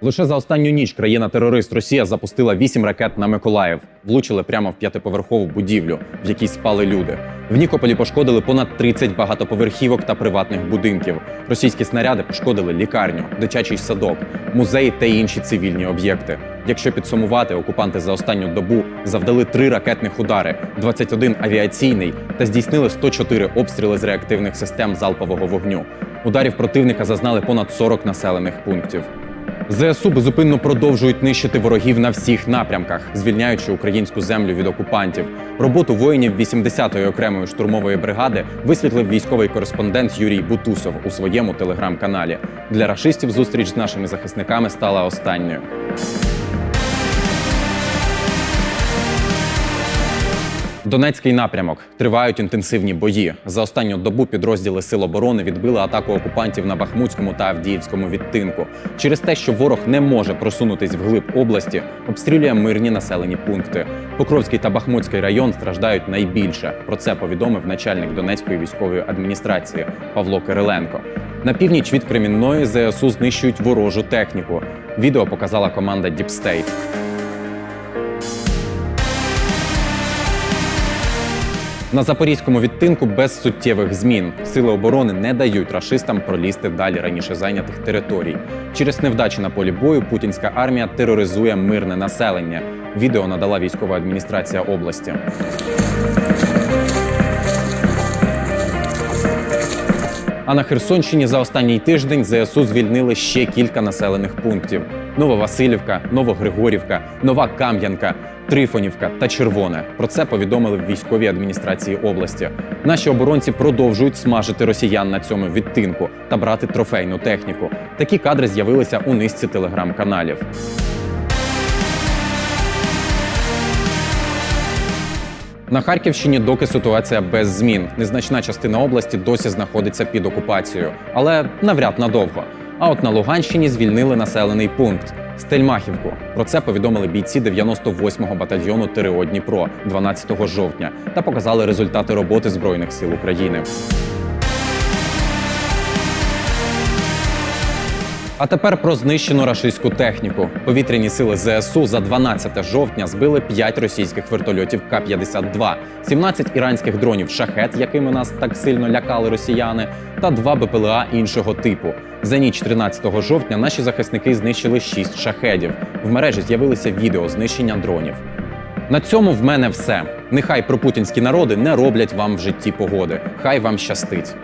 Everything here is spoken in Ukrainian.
Лише за останню ніч країна-терорист Росія запустила вісім ракет на Миколаїв, влучили прямо в п'ятиповерхову будівлю, в якій спали люди. В Нікополі пошкодили понад 30 багатоповерхівок та приватних будинків. Російські снаряди пошкодили лікарню, дитячий садок, музеї та інші цивільні об'єкти. Якщо підсумувати, окупанти за останню добу завдали три ракетних удари, 21 авіаційний та здійснили 104 обстріли з реактивних систем залпового вогню. Ударів противника зазнали понад 40 населених пунктів. ЗСУ безупинно продовжують нищити ворогів на всіх напрямках, звільняючи українську землю від окупантів. Роботу воїнів 80-ї окремої штурмової бригади висвітлив військовий кореспондент Юрій Бутусов у своєму телеграм-каналі. Для рашистів зустріч з нашими захисниками стала останньою. Донецький напрямок тривають інтенсивні бої. За останню добу підрозділи Сил оборони відбили атаку окупантів на Бахмутському та Авдіївському відтинку. Через те, що ворог не може просунутись вглиб області, обстрілює мирні населені пункти. Покровський та Бахмутський район страждають найбільше. Про це повідомив начальник Донецької військової адміністрації Павло Кириленко. На північ від Кремінної ЗСУ знищують ворожу техніку. Відео показала команда Deep На запорізькому відтинку без суттєвих змін сили оборони не дають рашистам пролізти далі раніше зайнятих територій. Через невдачі на полі бою путінська армія тероризує мирне населення. Відео надала військова адміністрація області. А на Херсонщині за останній тиждень ЗСУ звільнили ще кілька населених пунктів: Нововасилівка, Новогригорівка, Нова Кам'янка, Трифонівка та Червоне. Про це повідомили в військовій адміністрації області. Наші оборонці продовжують смажити росіян на цьому відтинку та брати трофейну техніку. Такі кадри з'явилися у низці телеграм-каналів. На Харківщині доки ситуація без змін. Незначна частина області досі знаходиться під окупацією, але навряд надовго. А от на Луганщині звільнили населений пункт Стельмахівку. Про це повідомили бійці 98-го батальйону ТРО Дніпро 12 жовтня та показали результати роботи Збройних сил України. А тепер про знищену рашистську техніку. Повітряні сили ЗСУ за 12 жовтня збили 5 російських вертольотів К-52, 17 іранських дронів шахет, якими нас так сильно лякали росіяни, та 2 БПЛА іншого типу. За ніч 13 жовтня наші захисники знищили 6 шахедів. В мережі з'явилися відео знищення дронів. На цьому в мене все. Нехай пропутінські народи не роблять вам в житті погоди. Хай вам щастить.